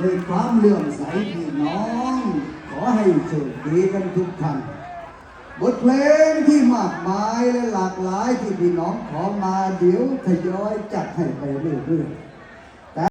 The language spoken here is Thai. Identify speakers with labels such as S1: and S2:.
S1: ด้วยความเลื่อมใสพี่น้อง ขอให้โชคดีกันทุกท่านบทเพลงที่มากมายและหลากหลายที่พี่น้องขอมาเดี๋ยวทยอยจัดให้ไปเรื่อยๆ